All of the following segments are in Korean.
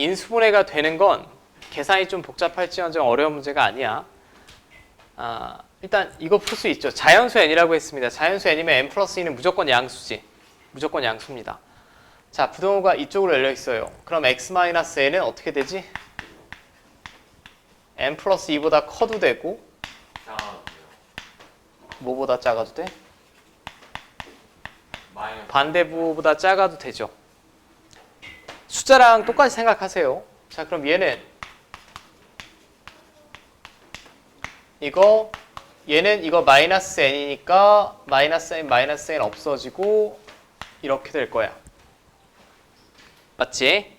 인수분해가 되는 건 계산이 좀 복잡할지언정 어려운 문제가 아니야. 아, 일단 이거 풀 수 있죠. 자연수 n이라고 했습니다. 자연수 n이면 n 플러스 2는 무조건 양수지. 무조건 양수입니다. 자, 부동호가 이쪽으로 열려 있어요. 그럼 x 마이너스 n은 어떻게 되지? n 플러스 2보다 커도 되고. 뭐보다 작아도 돼? 반대부보다 작아도 되죠. 숫자랑 똑같이 생각하세요. 자, 그럼 얘는 이거 얘는 이거 마이너스 n이니까 마이너스 n 마이너스 n 없어지고 이렇게 될 거야. 맞지?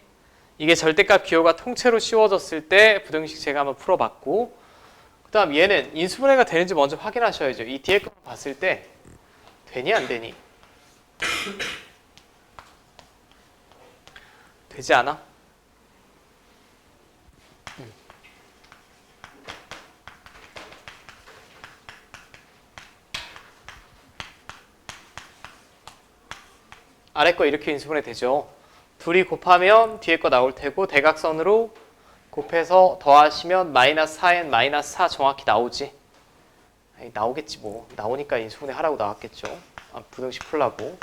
이게 절대값 기호가 통째로 씌워졌을 때 부등식 제가 한번 풀어봤고 그 다음 얘는 인수분해가 되는지 먼저 확인하셔야죠. 이 뒤에 거 봤을 때 되니 안 되니? 되지 않아? 음. 아래 거 이렇게 인수분해 되죠. 둘이 곱하면 뒤에 거 나올 테고 대각선으로 곱해서 더하시면 마이너스 4n 마이너스 4 정확히 나오지. 아니, 나오겠지 뭐. 나오니까 인수분해 하라고 나왔겠죠. 아, 부등식 풀라고.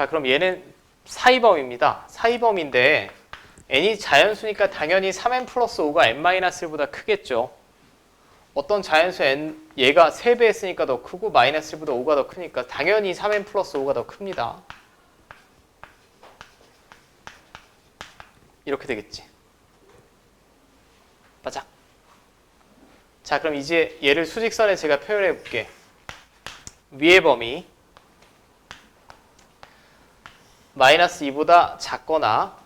자, 그럼 얘는 사이범입니다. 사이범인데 n이 자연수니까 당연히 3n 플러스 5가 n-1보다 크겠죠. 어떤 자연수 n 얘가 3배 했으니까 더 크고 마이너스 1보다 5가 더 크니까 당연히 3n 플러스 5가 더 큽니다. 이렇게 되겠지. 맞아. 자, 그럼 이제 얘를 수직선에 제가 표현해 볼게. 위의 범위 마이너스 2보다 작거나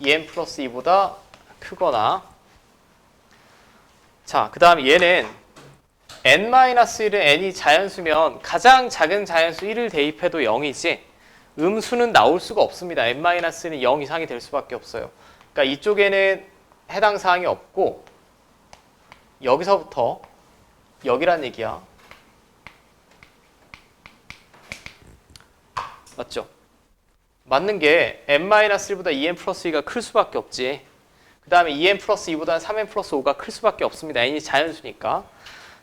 2n 플러스 2보다 크거나 자, 그 다음 얘는 n-1은 n이 자연수면 가장 작은 자연수 1을 대입해도 0이지 음수는 나올 수가 없습니다. n-는 0 이상이 될 수밖에 없어요. 그러니까 이쪽에는 해당 사항이 없고 여기서부터 여기란 얘기야. 맞죠? 맞는 게 n-1보다 2n 플러스 2가 클 수밖에 없지. 그 다음에 2n 플러스 2보다는 3n 플러스 5가 클 수밖에 없습니다. n이 자연수니까.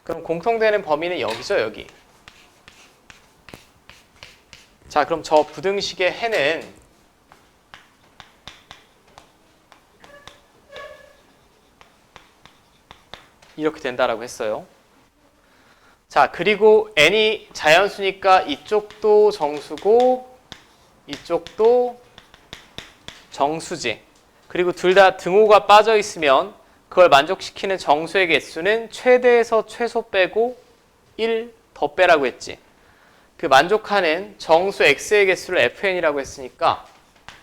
그럼 공통되는 범위는 여기죠, 여기. 자, 그럼 저 부등식의 해는 이렇게 된다라고 했어요. 자, 그리고 n이 자연수니까 이쪽도 정수고 이쪽도 정수지. 그리고 둘 다 등호가 빠져 있으면 그걸 만족시키는 정수의 개수는 최대에서 최소 빼고 1 더 빼라고 했지. 그 만족하는 정수 x의 개수를 fn이라고 했으니까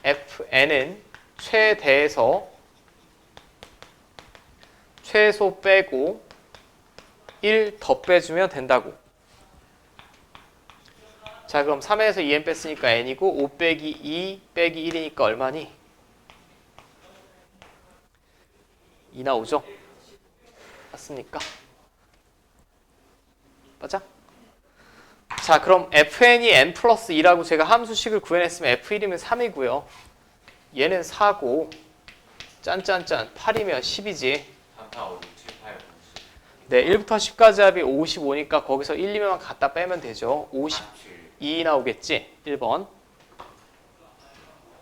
fn은 최대에서 최소 빼고 1 더 빼주면 된다고. 자 그럼 3에서 2n 뺐으니까 n이고 5 빼기 2 빼기 1이니까 얼마니? 2 나오죠? 맞습니까? 맞아? 자 그럼 fn이 n 플러스 2라고 제가 함수식을 구해냈으면 f1이면 3이고요. 얘는 4고 짠짠짠 8이면 10이지. 3, 4, 5, 6, 7, 8, 9, 10, 네 1부터 10까지 합이 55니까 거기서 1, 2만 갖다 빼면 되죠. 7, 52 나오겠지? 1번.